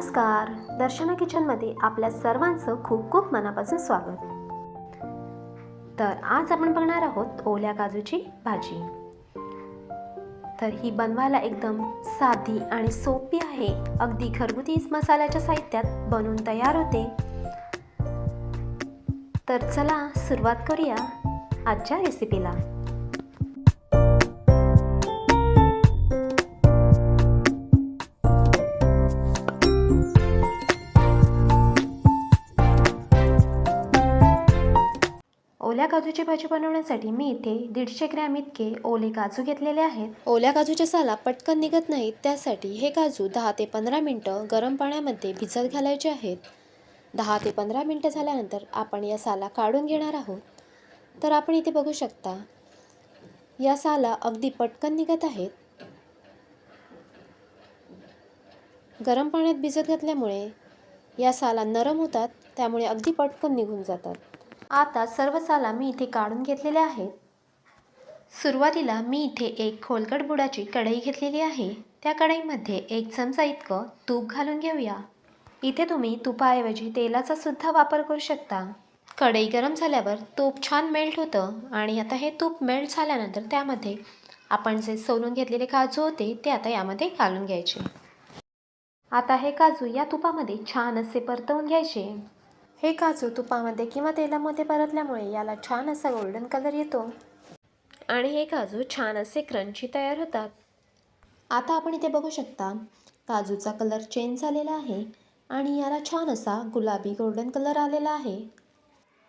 नमस्कार. दर्शना किचनमध्ये आपल्या सर्वांचं खूप खूप मनापासून स्वागत. तर आज आपण बघणार आहोत ओल्या काजूची भाजी. तर ही बनवायला एकदम साधी आणि सोपी आहे. अगदी घरगुती मसाल्याच्या साहित्यात बनवून तयार होते. तर चला सुरुवात करूया आजच्या रेसिपीला ओल्या काजूची भाजी बनवण्यासाठी मी इथे दीडशे ग्रॅम इतके ओले काजू घेतलेले आहेत. ओल्या काजूच्या साला पटकन निघत नाहीत. त्यासाठी हे काजू दहा ते पंधरा मिनटं गरम पाण्यामध्ये भिजत घालायचे आहेत. दहा ते पंधरा मिनटं झाल्यानंतर आपण या साला काढून घेणार आहोत. तर आपण इथे बघू शकता या साला अगदी पटकन निघत आहेत. गरम पाण्यात भिजत घातल्यामुळे या साला नरम होतात. त्यामुळे अगदी पटकन निघून जातात. आता सर्व साला मी इथे काढून घेतलेल्या आहेत. सुरुवातीला मी इथे एक खोलगट बुडाची कढई घेतलेली आहे. त्या कढईमध्ये एक चमचा इतकं तूप घालून घेऊया. इथे तुम्ही तुपाऐवजी तेलाचा सुद्धा वापर करू शकता. कढई गरम झाल्यावर तूप छान मेल्ट होतं आणि आता हे तूप मेल्ट झाल्यानंतर त्यामध्ये आपण जे सोलून घेतलेले काजू होते ते आता यामध्ये घालून घ्यायचे. आता हे काजू या तुपामध्ये छान असे परतवून घ्यायचे. हे काजू तुपामध्ये किंवा तेलामध्ये परतल्यामुळे याला छान असा गोल्डन कलर येतो. आणि हे काजू छान असे क्रंची तयार होतात. आता आपण इथे बघू शकता काजूचा कलर चेंज झालेला आहे आणि याला छान असा गुलाबी गोल्डन कलर आलेला आहे.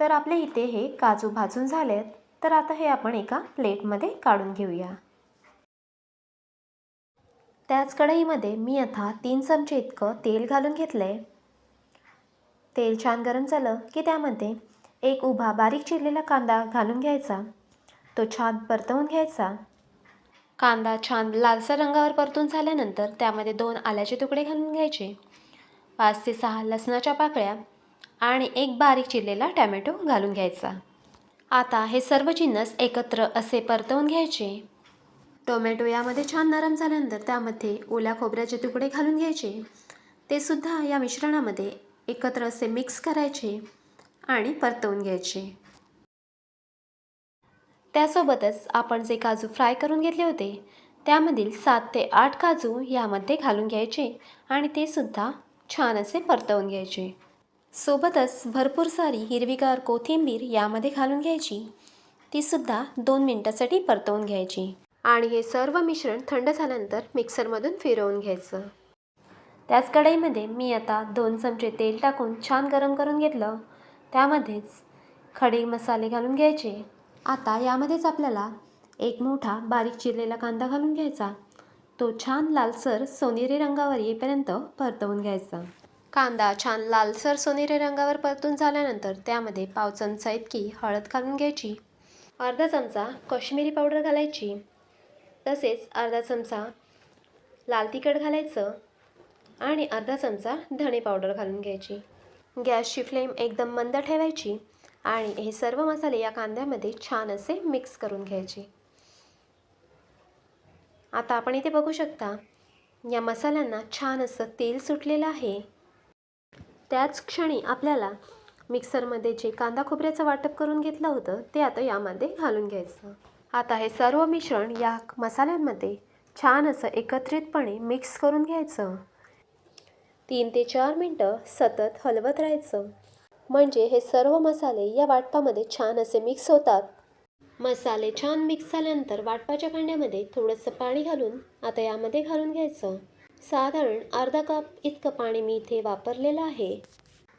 तर आपले इथे हे काजू भाजून झालेत. तर आता हे आपण एका प्लेटमध्ये काढून घेऊया. त्याच कढईमध्ये मी आता तीन चमचे इतकं तेल घालून घेतलं आहे तेल छान गरम झालं की त्यामध्ये एक उभा बारीक चिरलेला कांदा घालून घ्यायचा. तो छान परतवून घ्यायचा. कांदा छान लालसर रंगावर परतून झाल्यानंतर त्यामध्ये दोन आल्याचे तुकडे घालून घ्यायचे. पाच ते सहा लसणाच्या पाकळ्या आणि एक बारीक चिरलेला टॅमॅटो घालून घ्यायचा. आता हे सर्व जिन्नस एकत्र असे परतवून घ्यायचे. टोमॅटो यामध्ये छान नरम झाल्यानंतर त्यामध्ये ओल्या खोबऱ्याचे तुकडे घालून घ्यायचे. ते सुद्धा या मिश्रणामध्ये एकत्र असे मिक्स करायचे आणि परतवून घ्यायचे. त्यासोबतच आपण जे काजू फ्राय करून घेतले होते त्यामधील सात ते आठ काजू यामध्ये घालून घ्यायचे आणि ते सुद्धा छान असे परतवून घ्यायचे. सोबतच भरपूर सारी हिरवीगार कोथिंबीर यामध्ये घालून घ्यायची. तीसुद्धा दोन मिनटासाठी परतवून घ्यायची. आणि हे सर्व मिश्रण थंड झाल्यानंतर मिक्सरमधून फिरवून घ्यायचं. त्याच कढईमध्ये मी आता दोन चमचे तेल टाकून छान गरम करून घेतलं. त्यामध्येच खडे मसाले घालून घ्यायचे. आता यामध्येच आपल्याला एक मोठा बारीक चिरलेला कांदा घालून घ्यायचा. तो छान लालसर सोनेरी रंगावर येईपर्यंत परतवून घ्यायचा. कांदा छान लालसर सोनेरी रंगावर परतून झाल्यानंतर त्यामध्ये पाव चमचा इतकी हळद घालून घ्यायची. अर्धा चमचा कश्मीरी पावडर घालायची. तसेच अर्धा चमचा लाल तिखट घालायचं. आणि अर्धा चमचा धणे पावडर घालून घ्यायची. गॅसची फ्लेम एकदम मंद ठेवायची आणि हे सर्व मसाले या कांद्यामध्ये छान असे मिक्स करून घ्यायचे. आता आपण इथे बघू शकता या मसाल्यांना छान असं तेल सुटलेलं आहे. त्याच क्षणी आपल्याला मिक्सरमध्ये जे कांदा खोबऱ्याचं वाटप करून घेतलं होतं ते आता यामध्ये घालून घ्यायचं. आता हे सर्व मिश्रण या मसाल्यांमध्ये छान असं एकत्रितपणे मिक्स करून घ्यायचं. तीन ते चार मिनटं सतत हलवत राहायचं. म्हणजे हे सर्व मसाले या वाटपामध्ये छान असे मिक्स होतात. मसाले छान मिक्स झाल्यानंतर वाटपाच्या भांड्यामध्ये थोडंसं पाणी घालून आता यामध्ये घालून घ्यायचं. साधारण अर्धा कप इतकं पाणी मी इथे वापरलेलं आहे.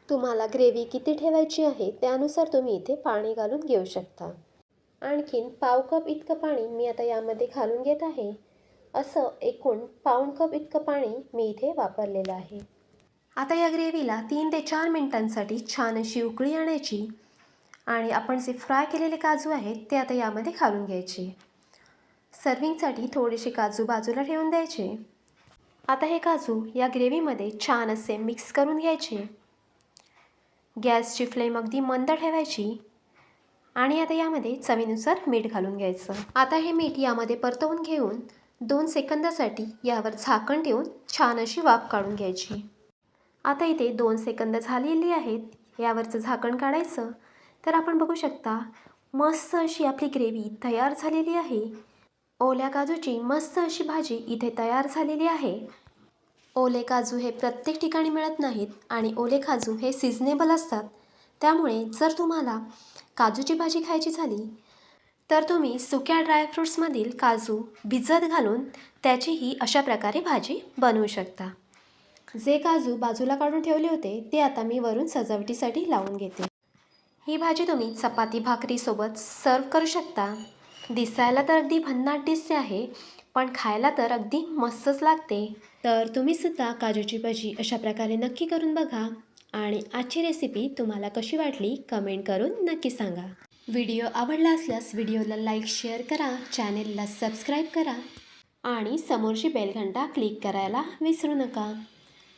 तुम्हाला ग्रेव्ही किती ठेवायची आहे त्यानुसार तुम्ही इथे पाणी घालून घेऊ शकता. आणखीन पाव कप इतकं पाणी मी आता यामध्ये घालून घेत आहे. असं एकूण पाऊण कप इतकं पाणी मी इथे वापरलेलं आहे. आता या ग्रेव्हीला तीन ते चार मिनिटांसाठी छान अशी उकळी आणायची आणि आपण जे फ्राय केलेले काजू आहेत ते आता यामध्ये घालून घ्यायचे. सर्विंगसाठी थोडेसे काजू बाजूला ठेवून द्यायचे. आता हे काजू या ग्रेव्हीमध्ये छान असे मिक्स करून घ्यायचे. गॅसची फ्लेम अगदी मंद ठेवायची आणि आता यामध्ये चवीनुसार मीठ घालून घ्यायचं. आता हे मीठ यामध्ये परतवून घेऊन दोन सेकंदासाठी यावर झाकण ठेवून छान अशी वाफ काढून घ्यायची. आता इथे दोन सेकंद झालेली आहेत. यावरचं झाकण काढायचं. तर आपण बघू शकता मस्त अशी आपली ग्रेव्ही तयार झालेली आहे. ओल्या काजूची मस्त अशी भाजी इथे तयार झालेली आहे. ओले काजू हे प्रत्येक ठिकाणी मिळत नाहीत आणि ओले काजू हे सिजनेबल असतात. त्यामुळे जर तुम्हाला काजूची भाजी खायची झाली तर तुम्ही सुक्या ड्रायफ्रूट्समधील काजू भिजत घालून त्याचीही अशा प्रकारे भाजी बनवू शकता. जे काजू बाजूला काढून ठेवले होते ते आता मी वरून सजावटीसाठी लावून घेते. ही भाजी तुम्ही चपाती भाकरीसोबत सर्व करू शकता. दिसायला तर अगदी भन्नाट दिसते आहे पण खायला तर अगदी मस्तच लागते. तर तुम्ही सुद्धा काजूची भाजी अशा प्रकारे नक्की करून बघा आणि आजची रेसिपी तुम्हाला कशी वाटली कमेंट करून नक्की सांगा. व्हिडिओ आवडला असल्यास व्हिडिओला लाईक शेअर करा चॅनेलला सबस्क्राईब करा आणि समोरची बेलघंटा क्लिक करायला विसरू नका.